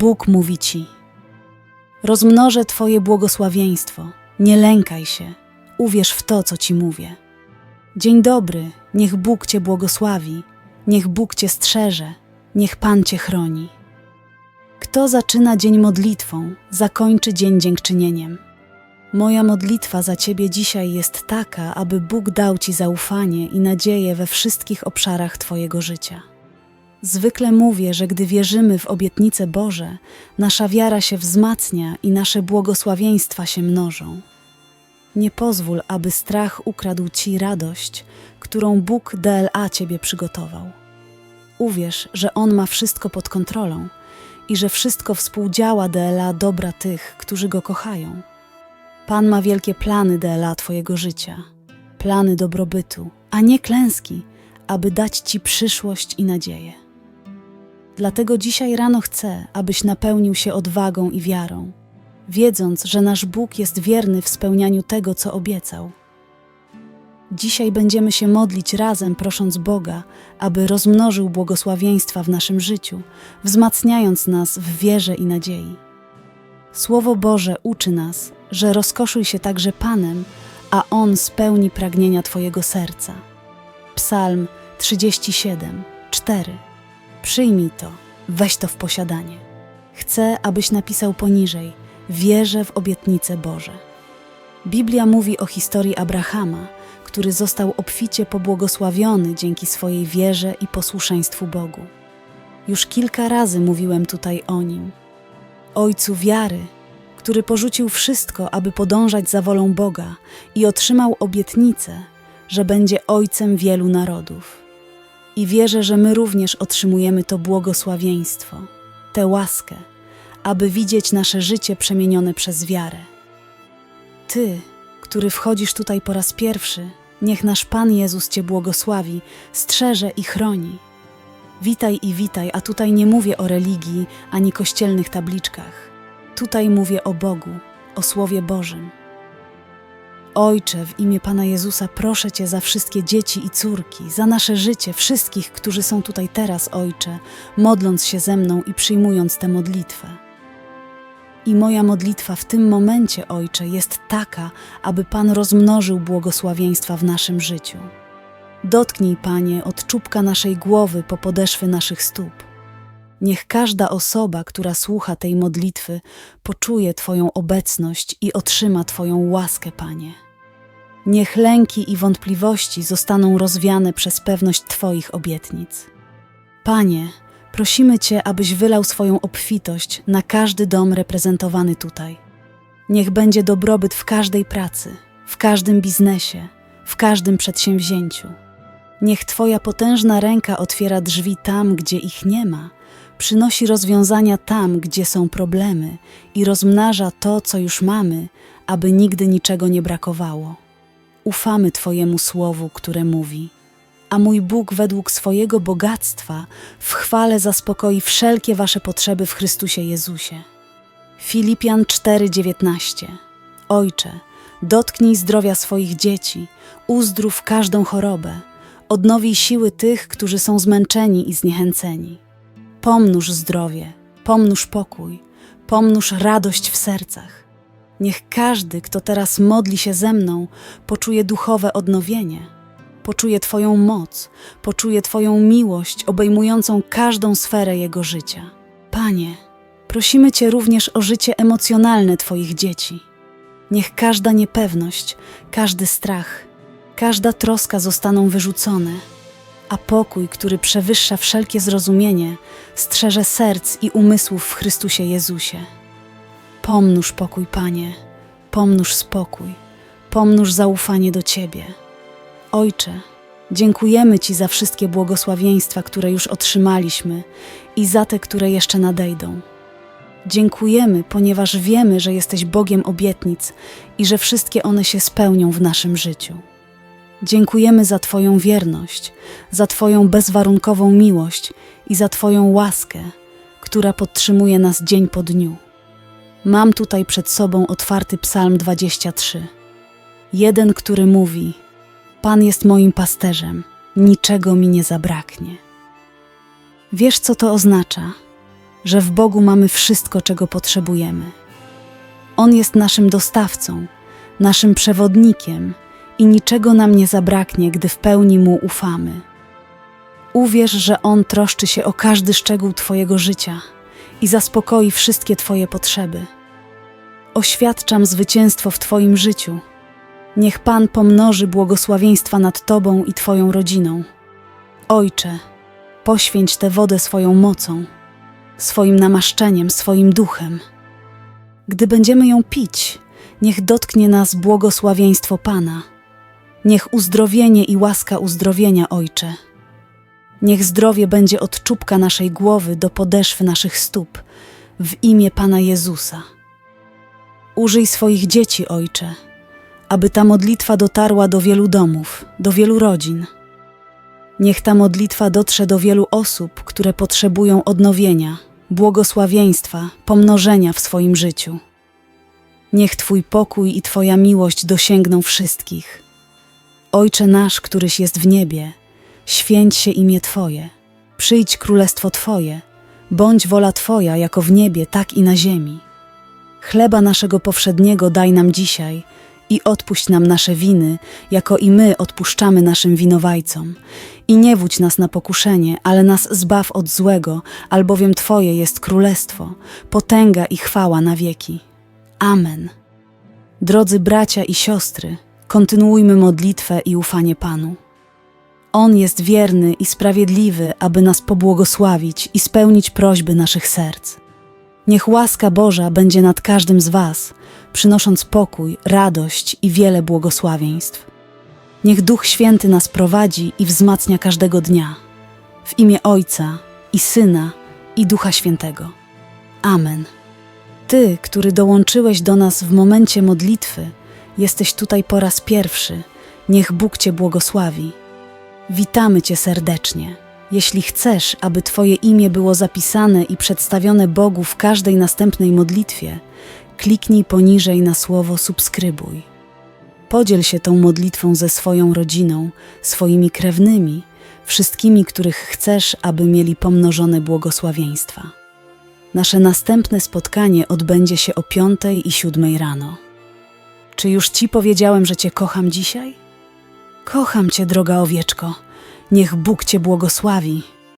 Bóg mówi ci: Rozmnożę Twoje błogosławieństwo, nie lękaj się, uwierz w to, co ci mówię. Dzień dobry, niech Bóg Cię błogosławi, niech Bóg Cię strzeże, niech Pan Cię chroni. Kto zaczyna dzień modlitwą, zakończy dzień dziękczynieniem. Moja modlitwa za Ciebie dzisiaj jest taka, aby Bóg dał Ci zaufanie i nadzieję we wszystkich obszarach Twojego życia. Zwykle mówię, że gdy wierzymy w obietnice Boże, nasza wiara się wzmacnia i nasze błogosławieństwa się mnożą. Nie pozwól, aby strach ukradł Ci radość, którą Bóg DLA Ciebie przygotował. Uwierz, że On ma wszystko pod kontrolą i że wszystko współdziała DLA dobra tych, którzy Go kochają. Pan ma wielkie plany DLA Twojego życia, plany dobrobytu, a nie klęski, aby dać Ci przyszłość i nadzieję. Dlatego dzisiaj rano chcę, abyś napełnił się odwagą i wiarą, wiedząc, że nasz Bóg jest wierny w spełnianiu tego, co obiecał. Dzisiaj będziemy się modlić razem, prosząc Boga, aby rozmnożył błogosławieństwa w naszym życiu, wzmacniając nas w wierze i nadziei. Słowo Boże uczy nas, że rozkoszuj się także Panem, a On spełni pragnienia Twojego serca. Psalm 37, 4. Przyjmij to, weź to w posiadanie. Chcę, abyś napisał poniżej: Wierzę w obietnice Boże. Biblia mówi o historii Abrahama, który został obficie pobłogosławiony dzięki swojej wierze i posłuszeństwu Bogu. Już kilka razy mówiłem tutaj o nim. Ojcu wiary, który porzucił wszystko, aby podążać za wolą Boga i otrzymał obietnicę, że będzie ojcem wielu narodów. I wierzę, że my również otrzymujemy to błogosławieństwo, tę łaskę, aby widzieć nasze życie przemienione przez wiarę. Ty, który wchodzisz tutaj po raz pierwszy, niech nasz Pan Jezus Cię błogosławi, strzeże i chroni. Witaj i witaj, a tutaj nie mówię o religii ani kościelnych tabliczkach. Tutaj mówię o Bogu, o Słowie Bożym. Ojcze, w imię Pana Jezusa proszę Cię za wszystkie dzieci i córki, za nasze życie, wszystkich, którzy są tutaj teraz, Ojcze, modląc się ze mną i przyjmując tę modlitwę. I moja modlitwa w tym momencie, Ojcze, jest taka, aby Pan rozmnożył błogosławieństwa w naszym życiu. Dotknij, Panie, od czubka naszej głowy po podeszwy naszych stóp. Niech każda osoba, która słucha tej modlitwy, poczuje Twoją obecność i otrzyma Twoją łaskę, Panie. Niech lęki i wątpliwości zostaną rozwiane przez pewność Twoich obietnic. Panie, prosimy Cię, abyś wylał swoją obfitość na każdy dom reprezentowany tutaj. Niech będzie dobrobyt w każdej pracy, w każdym biznesie, w każdym przedsięwzięciu. Niech Twoja potężna ręka otwiera drzwi tam, gdzie ich nie ma, przynosi rozwiązania tam, gdzie są problemy i rozmnaża to, co już mamy, aby nigdy niczego nie brakowało. Ufamy Twojemu słowu, które mówi: A mój Bóg według swojego bogactwa w chwale zaspokoi wszelkie Wasze potrzeby w Chrystusie Jezusie. Filipian 4:19 Ojcze, dotknij zdrowia swoich dzieci, uzdrów każdą chorobę, odnowij siły tych, którzy są zmęczeni i zniechęceni. Pomnóż zdrowie, pomnóż pokój, pomnóż radość w sercach. Niech każdy, kto teraz modli się ze mną, poczuje duchowe odnowienie, poczuje Twoją moc, poczuje Twoją miłość obejmującą każdą sferę jego życia. Panie, prosimy Cię również o życie emocjonalne Twoich dzieci. Niech każda niepewność, każdy strach, każda troska zostaną wyrzucone a pokój, który przewyższa wszelkie zrozumienie, strzeże serc i umysłów w Chrystusie Jezusie. Pomnóż pokój, Panie, pomnóż spokój, pomnóż zaufanie do Ciebie. Ojcze, dziękujemy Ci za wszystkie błogosławieństwa, które już otrzymaliśmy i za te, które jeszcze nadejdą. Dziękujemy, ponieważ wiemy, że jesteś Bogiem obietnic i że wszystkie one się spełnią w naszym życiu. Dziękujemy za Twoją wierność, za Twoją bezwarunkową miłość i za Twoją łaskę, która podtrzymuje nas dzień po dniu. Mam tutaj przed sobą otwarty Psalm 23. Jeden, który mówi: Pan jest moim pasterzem, niczego mi nie zabraknie. Wiesz, co to oznacza? że w Bogu mamy wszystko, czego potrzebujemy. On jest naszym dostawcą, naszym przewodnikiem i niczego nam nie zabraknie, gdy w pełni Mu ufamy. Uwierz, że On troszczy się o każdy szczegół Twojego życia i zaspokoi wszystkie Twoje potrzeby. Oświadczam zwycięstwo w Twoim życiu. Niech Pan pomnoży błogosławieństwa nad Tobą i Twoją rodziną. Ojcze, poświęć tę wodę swoją mocą, swoim namaszczeniem, swoim duchem. Gdy będziemy ją pić, niech dotknie nas błogosławieństwo Pana. Niech uzdrowienie i łaska uzdrowienia, Ojcze. Niech zdrowie będzie od czubka naszej głowy do podeszwy naszych stóp, w imię Pana Jezusa. Użyj swoich dzieci, Ojcze, aby ta modlitwa dotarła do wielu domów, do wielu rodzin. Niech ta modlitwa dotrze do wielu osób, które potrzebują odnowienia, błogosławieństwa, pomnożenia w swoim życiu. Niech Twój pokój i Twoja miłość dosięgną wszystkich. Ojcze nasz, któryś jest w niebie, święć się imię Twoje, przyjdź królestwo Twoje, bądź wola Twoja jako w niebie, tak i na ziemi. Chleba naszego powszedniego daj nam dzisiaj i odpuść nam nasze winy, jako i my odpuszczamy naszym winowajcom. I nie wódź nas na pokuszenie, ale nas zbaw od złego, albowiem Twoje jest królestwo, potęga i chwała na wieki. Amen. Drodzy bracia i siostry, kontynuujmy modlitwę i ufanie Panu. On jest wierny i sprawiedliwy, aby nas pobłogosławić i spełnić prośby naszych serc. Niech łaska Boża będzie nad każdym z Was, przynosząc pokój, radość i wiele błogosławieństw. Niech Duch Święty nas prowadzi i wzmacnia każdego dnia. W imię Ojca i Syna i Ducha Świętego. Amen. Ty, który dołączyłeś do nas w momencie modlitwy, jesteś tutaj po raz pierwszy. Niech Bóg Cię błogosławi. Witamy Cię serdecznie. Jeśli chcesz, aby Twoje imię było zapisane i przedstawione Bogu w każdej następnej modlitwie, kliknij poniżej na słowo subskrybuj. Podziel się tą modlitwą ze swoją rodziną, swoimi krewnymi, wszystkimi, których chcesz, aby mieli pomnożone błogosławieństwa. Nasze następne spotkanie odbędzie się o piątej i siódmej rano. Czy już Ci powiedziałem, że Cię kocham dzisiaj? Kocham Cię, droga owieczko. Niech Bóg Cię błogosławi.